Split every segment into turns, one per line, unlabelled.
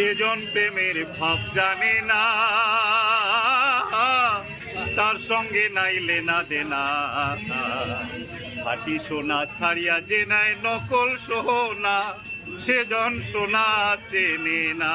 যেজন প্রেমের ভাব জানে না, তার সঙ্গে নাইলে না দেনা। খাটি সোনা ছাড়িয়া যে নাই নকল সোনা সেজন সোনা চেনে না।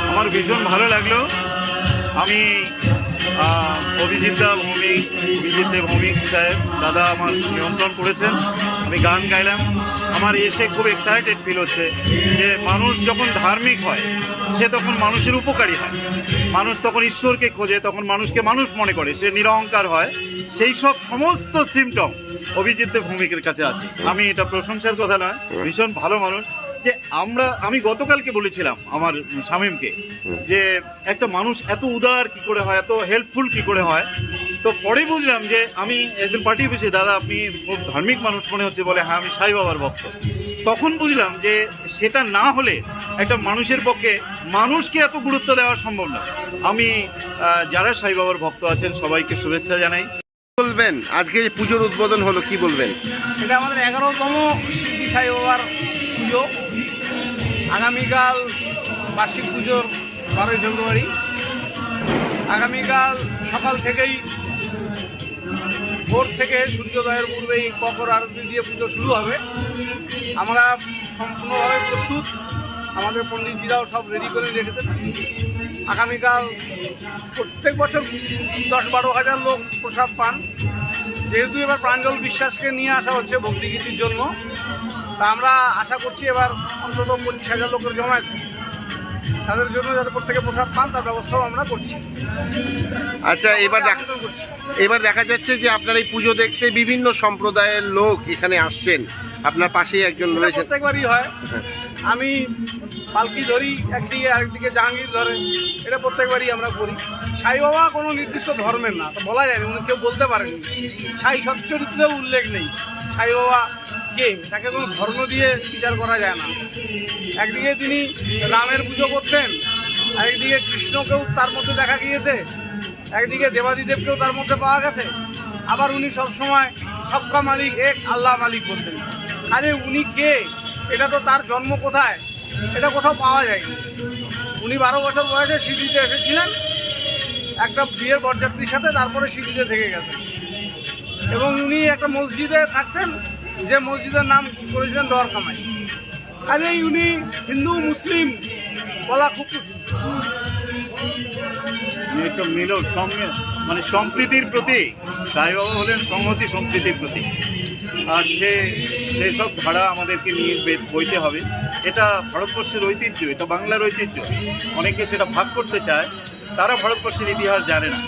আমার ভীষণ ভালো লাগল। আমি আহ, অভিজিৎ দা ভৌমিক অভিজিৎ দে ভৌমিক সাহেব দাদা আমার নিয়ন্ত্রণ করেছেন। আমি গান গাইলাম। আমার এসে খুব এক্সাইটেড ফিল হচ্ছে যে মানুষ যখন ধার্মিক হয় সে তখন মানুষের উপকারী হয়। মানুষ তখন ঈশ্বরকে খোঁজে তখন মানুষকে মানুষ মনে করে সে নিরহংকার হয়। সেই সব সমস্ত সিমটম অভিজিৎ দেব ভৌমিকের কাছে আছে। আমি এটা প্রশংসার কথা নয় ভীষণ ভালো মানুষ। যে আমরা আমি গতকালকে বলেছিলাম আমার শামীমকে যে একটা মানুষ এত উদার কি করে হয় এত হেল্পফুল কি করে হয় তো পরে বুঝলাম যে আমি একদিন পার্টি পেয়েছি দাদা আপনি খুব ধার্মিক মানুষ মনে হচ্ছে বলে হ্যাঁ আমি সাই বাবার ভক্ত। তখন বুঝলাম যে সেটা না হলে একটা মানুষের পক্ষে মানুষকে এত গুরুত্ব দেওয়া সম্ভব না। আমি যারা সাই বাবার ভক্ত আছেন সবাইকে শুভেচ্ছা জানাই।
বলবেন আজকে পুজোর উদ্বোধন হলো কি বলবেন?
এটা আমাদের এগারোতম শিল্পী সাই বাবার পুজো। আগামীকাল বার্ষিক পুজোর বারোই ফেব্রুয়ারি। আগামীকাল সকাল থেকেই ভোর থেকে সূর্যোদয়ের পূর্বেই মকর আরতি দিয়ে পুজো শুরু হবে। আমরা সম্পূর্ণভাবে প্রস্তুত। আমাদের পণ্ডিতজিরাও সব রেডি করে রেখেছেন। আগামীকাল প্রত্যেক বছর দশ বারো হাজার লোক প্রসাদ পান। যেহেতু এবার প্রাঞ্জল বিশ্বাসকে নিয়ে আসা হচ্ছে ভক্তিগীতির জন্য তা আমরা আশা করছি এবার অন্তত পঁচিশ হাজার লোকের জমায়েত। তাদের জন্য যাতে প্রত্যেকে প্রসাদ পান তার ব্যবস্থাও আমরা করছি।
আচ্ছা এবার দেখ এবার দেখা যাচ্ছে যে আপনার এই পুজো দেখতে বিভিন্ন সম্প্রদায়ের লোক এখানে আসছেন। আপনার পাশেই একজন
এটা
রয়েছেন
প্রত্যেকবারই হয়। আমি পালকি ধরি একদিকে আরেকদিকে জাহাঙ্গীর ধরে। এটা প্রত্যেকবারই আমরা করি। সাই বাবা কোনো নির্দিষ্ট ধর্মের না তো বলা যায় উনি কেউ বলতে পারেনি সাই সচ্চরিত্রেও উল্লেখ নেই। সাই বাবা কে? তাকে কোনো ধর্ম দিয়ে বিচার করা যায় না। একদিকে তিনি রামের পুজো করতেন, আরেকদিকে কৃষ্ণকেও তার মধ্যে দেখা গিয়েছে, একদিকে দেবাদিদেবকেও তার মধ্যে পাওয়া গেছে। আবার উনি সবসময় সবকা মালিক, এক আল্লাহ মালিক বলতেন। আরে উনি কে? এটা তো তার জন্ম কোথায়? এটা কোথাও পাওয়া যায়নি। উনি বারো বছর বয়সে সিডিতে এসেছিলেন, একটা বিয়ের বরযাত্রীর সাথে, তারপরে সিডিতে থেকে গেছেন। এবং উনি একটা মসজিদে থাকতেন যে মসজিদের নাম করেছিলেন দরকামাই কাজেই উনি হিন্দু, মুসলিম বলা খুব।
একটা মানে সম্প্রীতির প্রতীক। সাই বাবা হলেন সংহতি, সম্প্রীতির প্রতীক। আর সে সেই সব ধারা আমাদেরকে নিয়ে বইতে হবে। এটা ভারতবর্ষের ঐতিহ্য, এটা বাংলার ঐতিহ্য। অনেকে সেটা ভাগ করতে চায়, তারা ভারতবর্ষের ইতিহাস জানে না।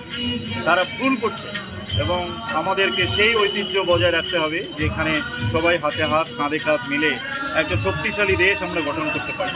তারা ভুল করছে। এবং আমাদেরকে সেই ঐতিহ্য বজায় রাখতে হবে যেখানে সবাই হাতে হাত, কাঁধে কাঁধ মিলে একটা শক্তিশালী দেশ আমরা গঠন করতে পারি।